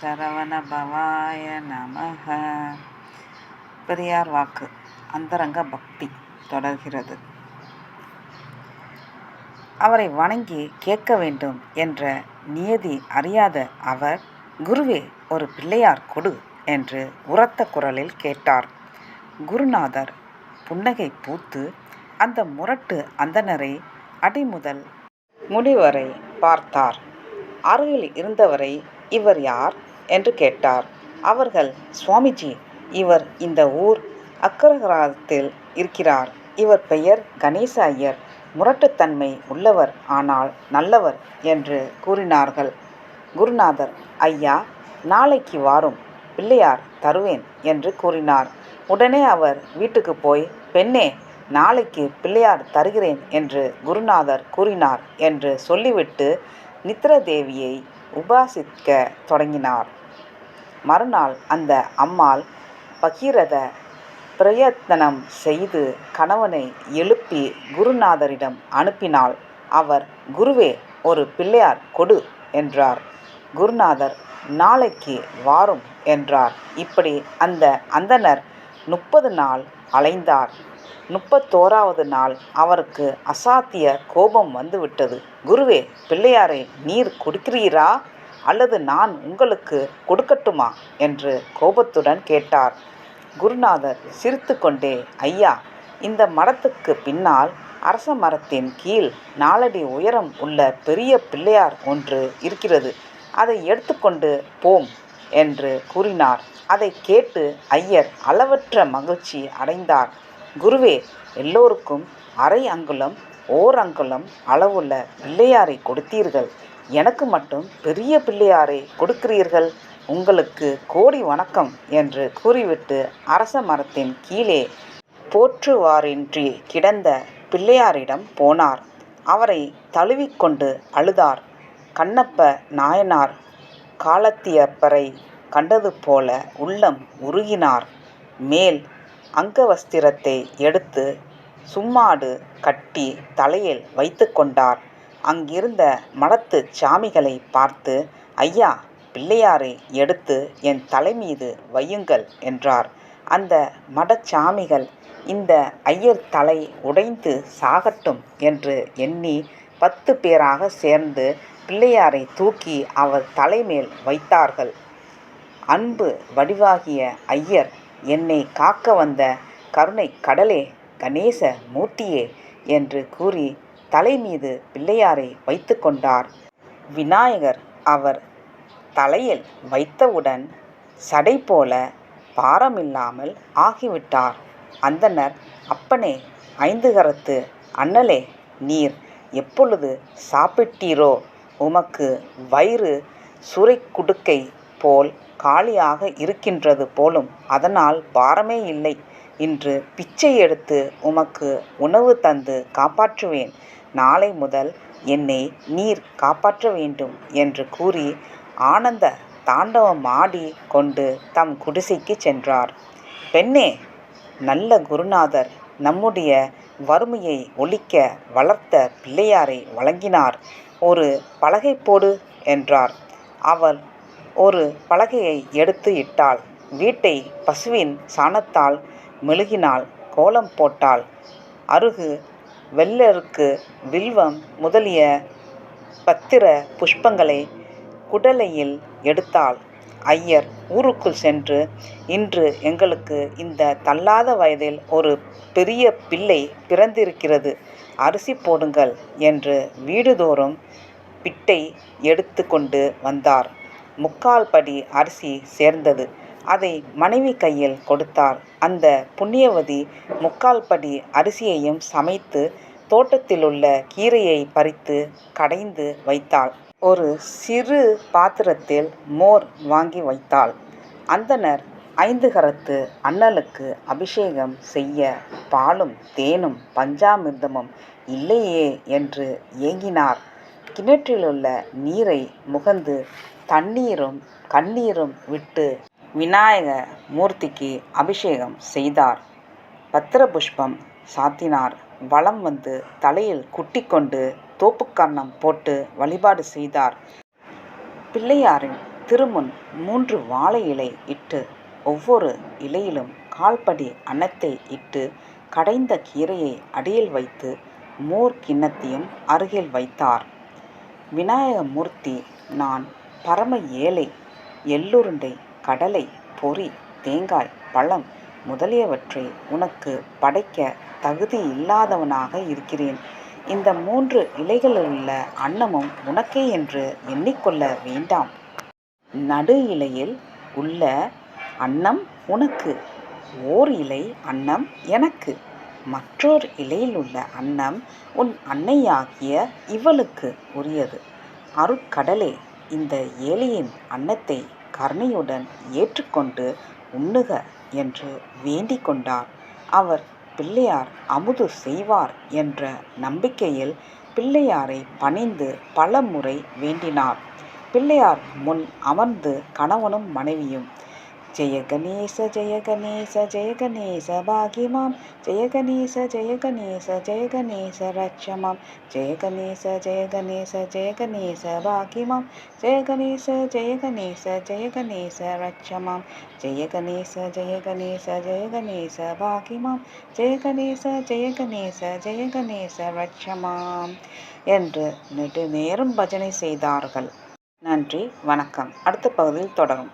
சரவணபவாய நமக. பெரியார் வாக்கு அந்தரங்க பக்தி தொடர்கிறது. அவரை வணங்கி கேட்க வேண்டும் என்ற நியதி அறியாத அவர் குருவே ஒரு பிள்ளையார் கொடு என்று உரத்த குரலில் கேட்டார். குருநாதர் புன்னகை பூத்து அந்த முரட்டு அந்தணரை அடிமுதல் முடிவரை பார்த்தார். அருகில் இருந்தவரை இவர் யார்? என்று கேட்டார். அவர்கள் சுவாமிஜி இவர் இந்த ஊர் அக்கரகராத்தில் இருக்கிறார். இவர் பெயர் கணேச ஐயர். முரட்டுத்தன்மை உள்ளவர் ஆனால் நல்லவர் என்று கூறினார்கள். குருநாதர் ஐயா நாளைக்கு வாரும். பிள்ளையார் தருவேன் என்று கூறினார். உடனே அவர் வீட்டுக்கு போய் பெண்ணே நாளைக்கு பிள்ளையார் தருகிறேன் என்று குருநாதர் கூறினார் என்று சொல்லிவிட்டு நித்ரதேவியை உபாசிக்க தொடங்கினார். மறுநாள் அந்த அம்மாள் பகீரத பிரயத்தனம் செய்து கணவனை எழுப்பி குருநாதரிடம் அனுப்பினாள். அவர் குருவே ஒரு பிள்ளையார் கொடு என்றார். குருநாதர் நாளைக்கு வாரும் என்றார். இப்படி அந்த அந்தணர் முப்பது நாள் அலைந்தார். முப்பத்தோராவது நாள் அவருக்கு அசாத்திய கோபம் வந்துவிட்டது. குருவே பிள்ளையாரை நீர் கொடுக்கிறீரா? அல்லது நான் உங்களுக்கு கொடுக்கட்டுமா? என்று கோபத்துடன் கேட்டார். குருநாதர் சிரித்து கொண்டே ஐயா இந்த மரத்துக்கு பின்னால் அரச மரத்தின் கீழ் நாலடி உயரம் உள்ள பெரிய பிள்ளையார் ஒன்று இருக்கிறது. அதை எடுத்துக்கொண்டு போம் என்று கூறினார். அதை கேட்டு ஐயர் அளவற்ற மகிழ்ச்சி அடைந்தார். குருவே எல்லோருக்கும் அரை அங்குலம் ஓர் அங்குலம் அளவுள்ள பிள்ளையாரை கொடுத்தீர்கள். எனக்கு மட்டும் பெரிய பிள்ளையாரை கொடுக்கிறீர்கள். உங்களுக்கு கோடி வணக்கம் என்று கூறிவிட்டு அரச மரத்தின் கீழே போற்றுவாரின்றி கிடந்த பிள்ளையாரிடம் போனார். அவரை தழுவிக்கொண்டு அழுதார். கண்ணப்ப நாயனார் காலத்தியப்பரை கண்டது போல உள்ளம் உருகினார். மேல் அங்கவஸ்திரத்தை எடுத்து சும்மாடு கட்டி தலையில் வைத்து கொண்டார் அங்கிருந்த மடத்து சாமிகளை பார்த்து ஐயா பிள்ளையாரை எடுத்து என் தலைமீது வையுங்கள் என்றார். அந்த மடச்சாமிகள் இந்த ஐயர் தலை உடைந்து சாகட்டும் என்று எண்ணி பத்து பேராக சேர்ந்து பிள்ளையாரை தூக்கி அவர் தலைமேல் வைத்தார்கள். அன்பு வடிவாகிய ஐயர் என்னை காக்க வந்த கருணை கடலே கணேச மூர்த்தியே என்று கூறி தலை மீது பிள்ளையாரை வைத்து கொண்டார் விநாயகர் அவர் தலையில் வைத்தவுடன் சடை போல பாரமில்லாமல் ஆகிவிட்டார். அந்தனர் அப்பனே ஐந்து கரத்து அண்ணலே நீர் எப்பொழுது சாப்பிட்டீரோ? உமக்கு வயிறு சுரைக்குடுக்கை போல் காலியாக இருக்கின்றது போலும் அதனால் பாரமே இல்லை. இன்று பிச்சை எடுத்து உமக்கு உணவு தந்து காப்பாற்றுவேன். நாளை முதல் என்னை நீர் காப்பாற்ற வேண்டும் என்று கூறி ஆனந்த தாண்டவம் ஆடி கொண்டு தம் குடிசைக்கு சென்றார். பெண்ணே நல்ல குருநாதர் நம்முடைய வறுமையை ஒழிக்க வளர்த்த பிள்ளையாரை வழங்கினார். ஒரு பலகை போடு என்றார். அவள் ஒரு பலகையை எடுத்து இட்டாள். வீட்டை பசுவின் சாணத்தால் மெழுகினாள் கோலம் போட்டாள். அருகு வெள்ளருக்கு வில்வம் முதலிய பத்திர புஷ்பங்களை குடலையில் எடுத்தாள். ஐயர் ஊருக்குள் சென்று இன்று எங்களுக்கு இந்த தள்ளாத வயதில் ஒரு பெரிய பிள்ளை பிறந்திருக்கிறது. அரிசி போடுங்கள் என்று வீடுதோறும் பிட்டை எடுத்து கொண்டு வந்தார். முக்கால் படி அரிசி சேர்ந்தது. அதை மனைவி கையில் கொடுத்தார் அந்த புண்ணியவதி முக்கால் படி அரிசியையும் சமைத்து தோட்டத்திலுள்ள கீரையை பறித்து கடைந்து வைத்தாள். ஒரு சிறு பாத்திரத்தில் மோர் வாங்கி வைத்தாள். அந்தனர் ஐந்து கரத்து அண்ணலுக்கு அபிஷேகம் செய்ய பாலும் தேனும் பஞ்சாமிர்தமும் இல்லையே என்று ஏங்கினார். கிணற்றிலுள்ள நீரை முகந்து தண்ணீரும் கண்ணீரும் விட்டு விநாயக மூர்த்திக்கு அபிஷேகம் செய்தார் பத்திர புஷ்பம் சாத்தினார் வலம் வந்து தலையில் குட்டிக்கொண்டு தோப்புக்கரணம் போட்டு வழிபாடு செய்தார் பிள்ளையாரின் திருமுன் மூன்று வாழை இலை இட்டு ஒவ்வொரு இலையிலும் கால்படி அன்னத்தை இட்டு கடைந்த கீரையை அடியில் வைத்து மோர் கிண்ணத்தையும் அருகில் வைத்தார். விநாயகமூர்த்தி நான் பரம ஏழை. எள்ளுருண்டை கடலை பொரி தேங்காய் பழம் முதலியவற்றை உனக்கு படைக்க தகுதி இல்லாதவனாக இருக்கிறேன். இந்த மூன்று இலைகளிலுள்ள அன்னமும் உனக்கே என்று எண்ணிக்கொள்ள வேண்டாம். நடு இலையில் உள்ள அன்னம் உனக்கு. ஓர் இலை அன்னம் எனக்கு. மற்றொரு இலையில் உள்ள அன்னம் உன் அன்னையாகிய இவளுக்கு உரியது. அருட்கடலே இந்த ஏழையின் அன்னத்தை கருணையுடன் ஏற்றுக்கொண்டு உண்ணுக என்று வேண்டிக் கொண்டார். அவர் பிள்ளையார் அமுது செய்வார் என்ற நம்பிக்கையில் பிள்ளையாரை பணிந்து பல முறை வேண்டினார். பிள்ளையார் முன் அமர்ந்து கணவனும் மனைவியும் ஜெய கணேச ஜெய கணேச ஜெய கணேச பாகிமாம் ஜெய கணேச ஜெய கணேச ஜெய கணேச ரட்சமாம் ஜெய கணேச ஜெய கணேச ஜெய கணேச பாகிமாம் ஜெய கணேச ஜெய கணேச ஜெய கணேச ரட்சமாம் ஜெய கணேச ஜெய கணேச ஜெய கணேச பாகிமாம் ஜெய கணேச ஜெய கணேச ஜெய கணேச ரட்சமாம் என்று நெடுநேரம் பஜனை செய்தார்கள். நன்றி வணக்கம் அடுத்த பகுதியில் தொடரும்